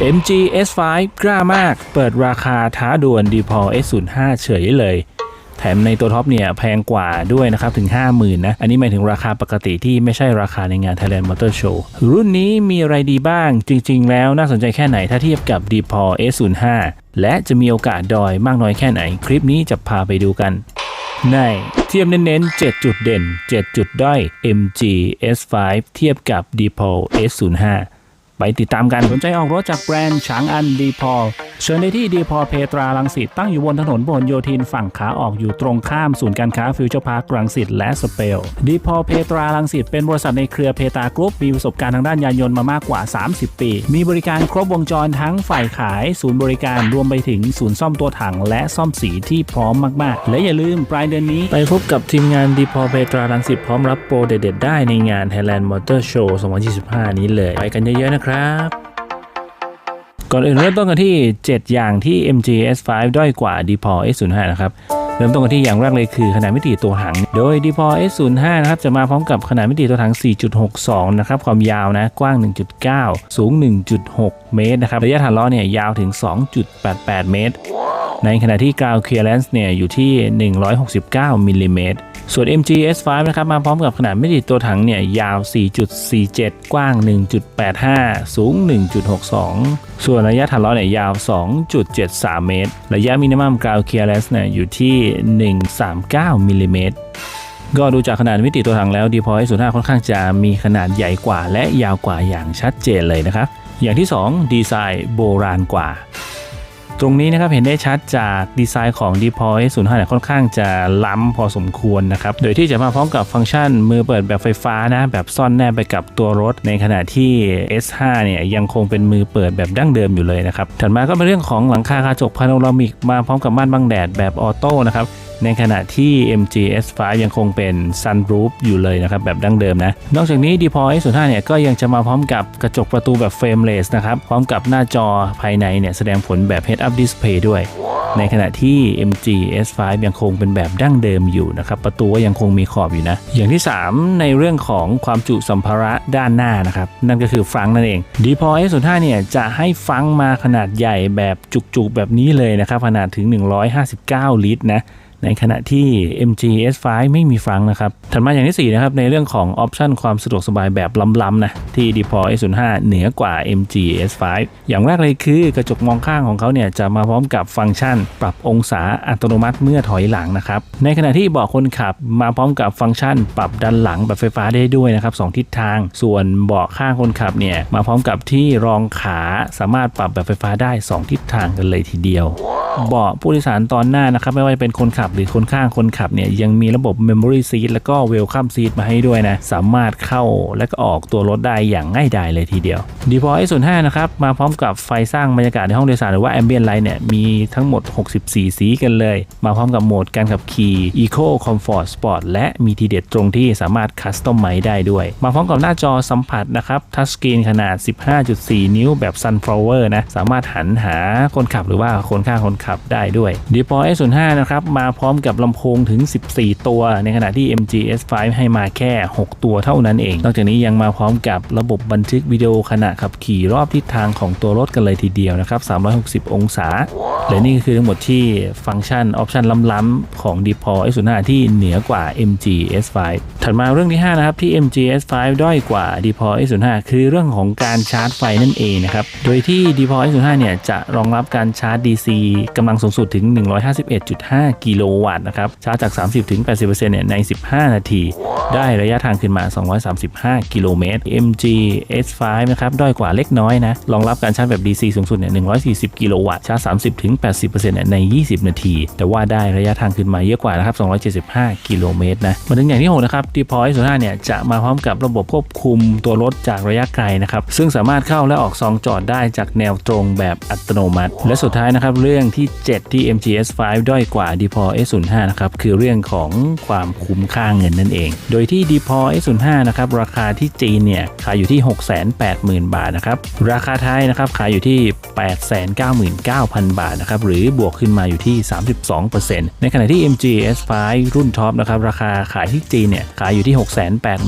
MG S5 กล้ามาก เปิดราคาท้าดวล d p o S05 เฉยเลย แถมในตัวท็อปเนี่ยแพงกว่าด้วยนะครับ ถึง 50,000 นะ อันนี้หมายถึงราคาปกติที่ไม่ใช่ราคาในงาน Thailand Motor Show รุ่นนี้มีอะไรดีบ้าง จริง ๆ แล้วน่าสนใจแค่ไหนถ้าเทียบกับ d p o S05 และจะมีโอกาสดอยมากน้อยแค่ไหน คลิปนี้จะพาไปดูกันในเทียบเน้นๆ 7 จุดเด่น 7 จุดด้อย MG S5 เทียบกับ d p o S05 ไปติดตามกันสนใจออกรถจากแบรนด์ฉางอันดีพอเชิญได้ที่ดีพอเพตราลังสิตตั้งอยู่บนถนนพหลโยธินฝั่งขาออกอยู่ตรงข้ามศูนย์การค้าฟิวเจอร์พาร์คลังสิตและสเปลดีพอเพตราลังสิตเป็นบริษัทในเครือเพตากรุ๊ปมีประสบการณ์ทางด้านยานยนต์มามากกว่า 30 ปี มีบริการครบวงจรทั้งฝ่ายขาย ศูนย์บริการรวมไปถึงศูนย์ซ่อมตัวถัง และซ่อมสีที่พร้อมมากๆ และอย่าลืมปลายเดือนนี้ ไปพบกับทีมงานดีพอเพตราลังสิตพร้อมรับโปรเด็ดๆได้ในงาน Thailand Motor Show 2025 นี้เลยไปกันเยอะๆนะครับก่อนอื่นเริ่มต้นกันที่ 7 อย่างที่ MG S5 ด้อยกว่า d p o S05 นะครับ เริ่มต้นกันที่อย่างแรกเลยคือขนาดมิติตัวถัง โดย d p o S05 นะครับจะมาพร้อมกับขนาดมิติตัวถัง 4.62 นะครับ ความยาวนะกว้าง 1.9 สูง 1.6 เมตรนะครับ ระยะฐานล้อเนี่ยยาวถึง 2.88 เมตร ในขณะที่ ground clearance เนี่ยอยู่ที่ 169มิลลิเมตรส่วน MG S5 นะครับมาพร้อมกับขนาดมิติตัวถังเนี่ยยาว 4.47 กว้าง 1.85 สูง 1.62 ส่วนระยะฐานล้อเนี่ยยาว 2.73 เมตร ระยะ minimum ground clearance เนี่ยอยู่ที่ 139มิลลิเมตรก็ดูจากขนาดมิติตัวถังแล้ว d p o S05 ค่อนข้างจะมีขนาดใหญ่กว่าและยาวกว่าอย่างชัดเจนเลยนะครับ อย่างที่ 2 ดีไซน์โบราณกว่า ตรงนี้นะครับเห็นได้ชัดจากดีไซน์ของ d p o S05 ค่อนข้างจะล้ำพอสมควรนะครับ โดยที่จะมาพร้อมกับฟังก์ชันมือเปิดแบบไฟฟ้านะแบบซ่อนแนบไปกับตัวรถ ในขณะที่ S5 เนี่ยยังคงเป็นมือเปิดแบบดั้งเดิมอยู่เลยนะครับ ถัดมาก็เป็นเรื่องของหลังคากระจกพาโนรามิกมาพร้อมกับม่านบังแดดแบบออโต้นะครับ ในขณะที่ MG S5 ยังคงเป็น Sunroof อยู่เลยนะครับแบบดั้งเดิมนะ นอกจากนี้ d p o S05 เนี่ยก็ยังจะมาพร้อมกับกระจกประตูแบบ Frameless นะครับ พร้อมกับหน้าจอภายในเนี่ยแสดงผลแบบ Head Up Display ด้วย ในขณะที่ MG S5 ยังคงเป็นแบบดั้งเดิมอยู่นะครับประตูก็ยังคงมีขอบอยู่นะ อย่างที่ 3 ในเรื่องของความจุสัมภาระด้านหน้านะครับนั่นก็คือฟังก์นั่นเอง d p o S05 เนี่ยจะให้ฟังก์มาขนาดใหญ่แบบจุกๆแบบนี้เลยนะครับขนาดถึง 159 ลิตรนะ ในขณะที่ MG S5 ไม่มีฟังนะครับ ถัดมาอย่างที่ 4 นะครับ ในเรื่องของออปชันความสะดวกสบายแบบล้ำๆนะ ที่ d p o S05 เหนือกว่า MG S5 อย่างแรกเลยคือกระจกมองข้างของเขาเนี่ยจะมาพร้อมกับฟังก์ชัน ปรับองศาอัตโนมัติเมื่อถอยหลังนะครับ ในขณะที่เบาะคนขับมาพร้อมกับฟังก์ชัน ปรับดันหลังแบบไฟฟ้าได้ด้วยนะครับสองทิศทาง ส่วนเบาะข้างคนขับเนี่ยมาพร้อมกับที่รองขาสามารถปรับแบบไฟฟ้าได้สองทิศทางกันเลยทีเดียว เบาะผู้โดยสารตอนหน้านะครับไม่ว่าจะเป็นคนขับหรือคนข้างคนขับเนี่ยยังมีระบบ Memory Seat แล้วก็ Welcome Seat มาให้ด้วยนะ สามารถเข้าและก็ออกตัวรถได้อย่างง่ายดายเลยทีเดียว d p o S05 นะครับ มาพร้อมกับไฟสร้างบรรยากาศในห้องโดยสารหรือว่า Ambient Light เนี่ยมีทั้งหมด 64 สีกันเลย มาพร้อมกับโหมดการขับขี่ Eco Comfort Sport และมีทีเด็ดตรงที่สามารถคัสตอมไมได้ด้วย มาพร้อมกับหน้าจอสัมผัสนะครับทัชสกรีนขนาด 15.4 นิ้วแบบ Sunflower นะสามารถหันหาคนขับหรือว่าคนข้างคนขับได้ด้วย d p o S05 นะครับมาพร้อมกับลำโพงถึง 14 ตัว ในขณะที่ MG S5 ให้มาแค่ 6 ตัวเท่านั้นเอง นอกจากนี้ยังมาพร้อมกับระบบบันทึกวิดีโอขณะขับขี่รอบทิศทางของตัวรถกันเลยทีเดียวนะครับ 360 องศา และนี่ก็คือทั้งหมดที่ฟังก์ชันออปชันล้ำๆของ d p o S05 ที่เหนือกว่า MG S5 ถัดมาเรื่องที่ 5 นะครับ ที่ MG S5 ด้อยกว่า d p o S05 คือเรื่องของการชาร์จไฟนั่นเองนะครับ โดยที่ d p o S05 เนี่ยจะรองรับการชาร์จ DC กำลังสูงสุดถึง 151.5 กิโลวัตต์นะครับ ชาร์จจาก 30-80%เนี่ยใน 15 นาที ได้ระยะทางขึ้นมา 235 กิโลเมตร MG S5 นะครับด้อยกว่าเล็กน้อยนะรองรับการชาร์จแบบ DC สูงสุดเนี่ย140 กิโลวัตต์ชาร์จ 30 ถึง80%เนี่ยใน 20 นาที แต่ว่าได้ระยะทางขึ้นมาเยอะกว่านะครับ 275 กิโลเมตรนะมาถึงอย่างที่ 6 นะครับ d p o S05 เนี่ยจะมาพร้อมกับระบบควบคุมตัวรถจากระยะไกลนะครับ ซึ่งสามารถเข้าและออกซองจอดได้จากแนวตรงแบบอัตโนมัติ และสุดท้ายนะครับ เรื่องที่ 7 ที่ MG S5 ด้อยกว่า d p o S05 นะครับ คือเรื่องของความคุ้มค่าเงินนั่นเอง โดยที่ d p o S05 นะครับ ราคาที่จีนเนี่ยขายอยู่ที่ 680,000 บาทนะครับ ราคาไทยนะครับขายอยู่ที่ 899,000 บาทนะนะครับหรือบวกขึ้นมาอยู่ที่ 32%ในขณะที่ MG S5 รุ่นท็อปนะครับราคาขายที่จีนเนี่ยขายอยู่ที่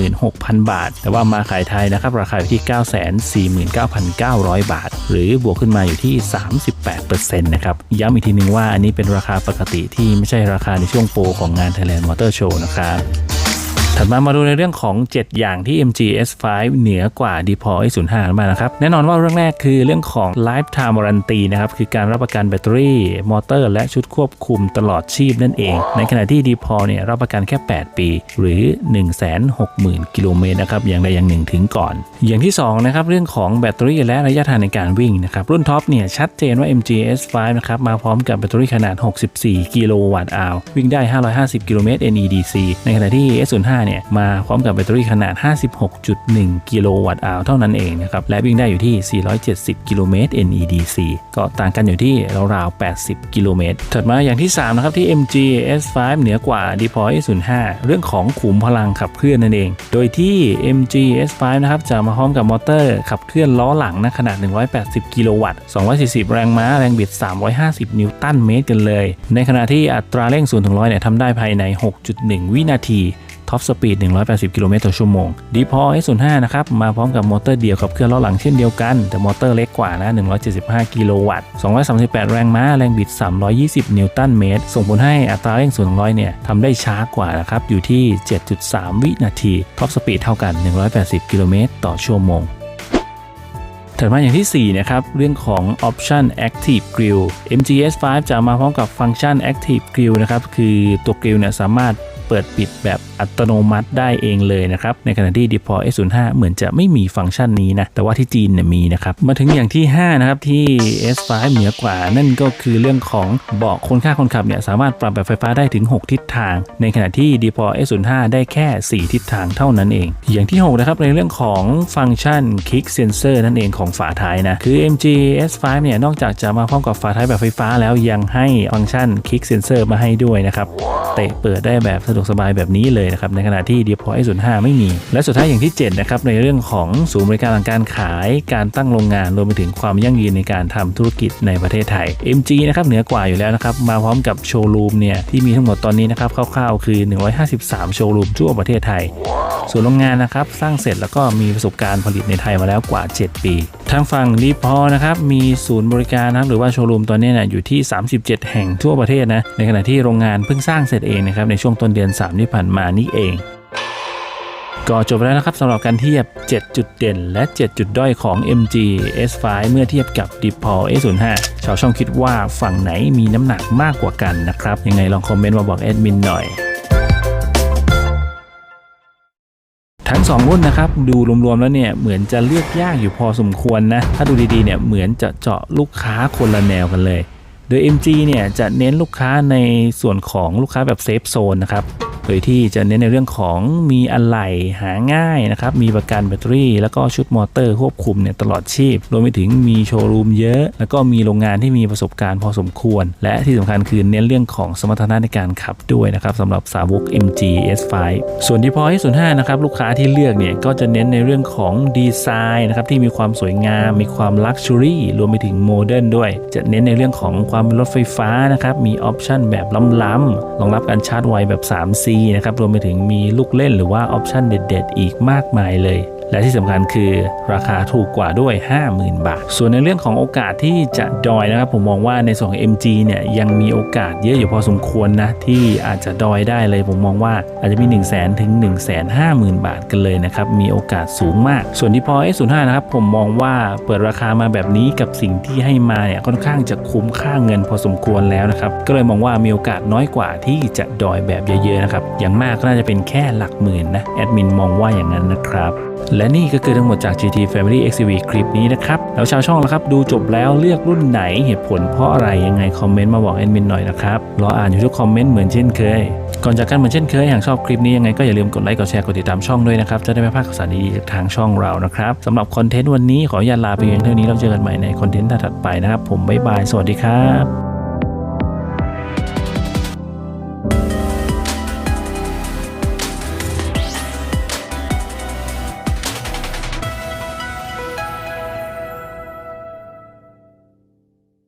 686,000 บาท แต่ว่ามาขายไทยนะครับราคาอยู่ที่ 949,900 บาท หรือบวกขึ้นมาอยู่ที่ 38%นะครับย้ำอีกทีนึงว่าอันนี้เป็นราคาปกติที่ไม่ใช่ราคาในช่วงโปรของงาน Thailand Motor Show นะครับ ถัดมามาดูในเรื่องของ 7 อย่างที่ MG S5 เหนือกว่า d p o S05 มานะครับ แน่นอนว่าเรื่องแรกคือเรื่องของ Lifetime Warranty นะครับ คือการรับประกันแบตเตอรี่ มอเตอร์ และชุดควบคุมตลอดชีพนั่นเอง ในขณะที่ d p o เนี่ยรับประกันแค่ 8 ปี หรือ 160,000 กิโลเมตรนะครับ อย่างใดอย่างหนึ่งถึงก่อน อย่างที่2นะครับเรื่องของแบตเตอรี่และระยะทางในการวิ่งนะครับรุ่นท็อปเนี่ยชัดเจนว่า MG S5 นะครับมาพร้อมกับแบตเตอรี่ขนาด 64 กิโลวัตต์อาววิ่งได้ 550 กิโลเมตร NEDC ในขณะที่ S05 เนี่ยมาพร้อมกับแบตเตอรี่ขนาด 56.1 กิโลวัตต์อาวเท่านั้นเองนะครับและวิ่งได้อยู่ที่ 470 กิโลเมตร NEDC ก็ต่างกันอยู่ที่ราวๆ 80 กิโลเมตร ถัดมาอย่างที่ 3 นะครับที่ MG S5 เหนือกว่า d p o S05 เรื่องของขุมพลังขับเคลื่อนนั่นเอง โดยที่ MG S5 นะครับจะมาพร้อมกับมอเตอร์ขับเคลื่อนล้อหลังนะขนาด 180 กิโลวัตต์ 240 แรงม้า แรงบิด 350 นิวตันเมตรกันเลย ในขณะที่อัตราเร่ง0ถึง100เนี่ยทำได้ภายใน 6.1 วินาที ท็อปสปีด 180 กิโลเมตรต่อชั่วโมง d p o S05 นะครับ มาพร้อมกับมอเตอร์เดียวขับเคลื่อนล้อหลังเช่นเดียวกัน แต่มอเตอร์เล็กกว่านะ 175 กิโลวัตต์ 238 แรงม้า แรงบิด 320 นิวตันเมตร ส่งผลให้อัตราเร่ง0 100 เนี่ยทำได้ช้ากว่านะครับ อยู่ที่ 7.3 วินาที ท็อปสปีดเท่ากัน 180 กิโลเมตรต่อชั่วโมงถัดมาอย่างที่ 4 นะครับ เรื่องของ Option Active Grill MGS5 จะมาพร้อมกับฟังก์ชัน Active Grill นะครับ คือตัว Grill เนี่ยสามารถ เปิดปิดแบบอัตโนมัติได้เองเลยนะครับ ในขณะที่ d p o S05 เหมือนจะไม่มีฟังก์ชันนี้นะ แต่ว่าที่จีนเนี่ยมีนะครับ มาถึงอย่างที่ 5 นะครับ ที่ S5 เหนือกว่า นั่นก็คือเรื่องของเบาะคนข้างคนขับเนี่ยสามารถปรับแบบไฟฟ้าได้ถึง 6 ทิศทาง ในขณะที่ d p o S05 ได้แค่ 4 ทิศทางเท่านั้นเอง อย่างที่ 6 นะครับในเรื่องของฟังก์ชัน Kick Sensor นั่นเองของฝาท้ายนะคือ MG S5 เนี่ยนอกจากจะมาพร้อมกับฝาท้ายแบบไฟฟ้าแล้วยังให้ฟังก์ชัน Kick Sensor มาให้ด้วยนะครับเตะเปิดได้แบบสะดวกสบายแบบนี้เลยนะครับในขณะที่ d p o S05 ไม่มี และสุดท้ายอย่างที่7นะครับในเรื่องของศูนย์บริการทางการขายการตั้งโรงงานรวมไปถึงความยั่งยืนในการทำธุรกิจในประเทศไทย MG นะครับเหนือกว่าอยู่แล้วนะครับมาพร้อมกับโชว์รูมเนี่ยที่มีทั้งหมดตอนนี้นะครับคร่าวๆคือ 153 โชว์รูมทั่วประเทศไทยส่วนโรงงานนะครับสร้างเสร็จแล้วก็มีประสบการณ์ผลิตในไทยมาแล้วกว่า 7 ปี ทางฝั่งดีพอนะครับมีศูนย์บริการนะครับหรือว่าโชว์รูมตอนนี้นี่ยอยู่ที่ 37 แห่งทั่วประเทศนะในขณะที่โรงงานเพิ่งสร้างเสร็จเองนะครับในช่วงต้นเดือน 3 ที่ผ่านมานี่เองก็จบแล้วนะครับสำหรับการเทียบ 7 จุดเด่น และ 7 จุดด้อยของ MG S5 เมื่อเทียบกับ d p o S05 ชาวช่องคิดว่าฝั่งไหนมีน้ำหนักมากกว่ากันนะครับ ยังไงลองคอมเมนต์มาบอกแอดมินหน่อย ทั้ง2รุ่นนะครับดูรวมๆแล้วเนี่ยเหมือนจะเลือกยากอยู่พอสมควรนะถ้าดูดีๆเนี่ยเหมือนจะเจาะลูกค้าคนละแนวกันเลย โดย MG เนี่ยจะเน้นลูกค้าในส่วนของลูกค้าแบบเซฟโซนนะครับ โดยที่จะเน้นในเรื่องของมีอะไหล่หาง่ายนะครับ มีประกันแบตเตอรี่ แล้วก็ชุดมอเตอร์ควบคุมเนี่ยตลอดชีพ รวมไปถึงมีโชว์รูมเยอะ แล้วก็มีโรงงานที่มีประสบการณ์พอสมควร และที่สำคัญคือเน้นเรื่องของสมรรถนะในการขับด้วยนะครับสำหรับสาวก MG S5 ส่วนที่พอที่05นะครับลูกค้าที่เลือกเนี่ยก็จะเน้นในเรื่องของดีไซน์นะครับที่มีความสวยงาม มีความลักชัวรี่รวมไปถึงโมเดิร์นด้วย จะเน้นในเรื่องของความเป็นรถไฟฟ้านะครับมีออปชันแบบล้ำๆรองรับการชาร์จไวแบบ 3C นะครับรวมไปถึงมีลูกเล่นหรือว่าออปชันเด็ด ๆ อีกมากมายเลย และที่สำคัญคือราคาถูกกว่าด้วย 50,000 บาท ส่วนในเรื่องของโอกาสที่จะดอยนะครับ ผมมองว่าในส่วนของ MG เนี่ยยังมีโอกาสเยอะอยู่พอสมควรนะ ที่อาจจะดอยได้เลย ผมมองว่าอาจจะมี 1 0 0 0 0แถึง1 5 0 0 0 0 บาทกันเลยนะครับ มีโอกาสสูงมาก ส่วนที่พอ S05 นะครับ ผมมองว่าเปิดราคามาแบบนี้กับสิ่งที่ให้มาเนี่ยค่อนข้างจะคุ้มค่าเงินพอสมควรแล้วนะครับ ก็เลยมองว่ามีโอกาสน้อยกว่าที่จะดอยแบบเยอะๆนะครับอย่างมากก็น่าจะเป็นแค่หลักหมื่นนะแอดมินมองว่าอย่างนั้นนะครับ และนี่ก็คือทั้งหมดจาก GT Family XCV คลิปนี้นะครับ แล้วชาวช่องล่ะครับ ดูจบแล้วเลือกรุ่นไหนเหตุผลเพราะอะไรยังไง คอมเมนต์มาบอกแอดมินหน่อยนะครับ รออ่านอยู่ทุกคอมเมนต์เหมือนเช่นเคย ก่อนจากกันเหมือนเช่นเคย หากชอบคลิปนี้ยังไงก็อย่าลืมกดไลค์กดแชร์กดติดตามช่องด้วยนะครับ จะได้ไม่พลาดข่าวสารดีๆจากทางช่องเรานะครับสำหรับคอนเทนต์วันนี้ขออนุญาตลาไปเพียงเท่านี้แล้วเจอกันใหม่ในคอนเทนต์ถัดไปนะครับผมบ๊ายบายสวัสดีครับ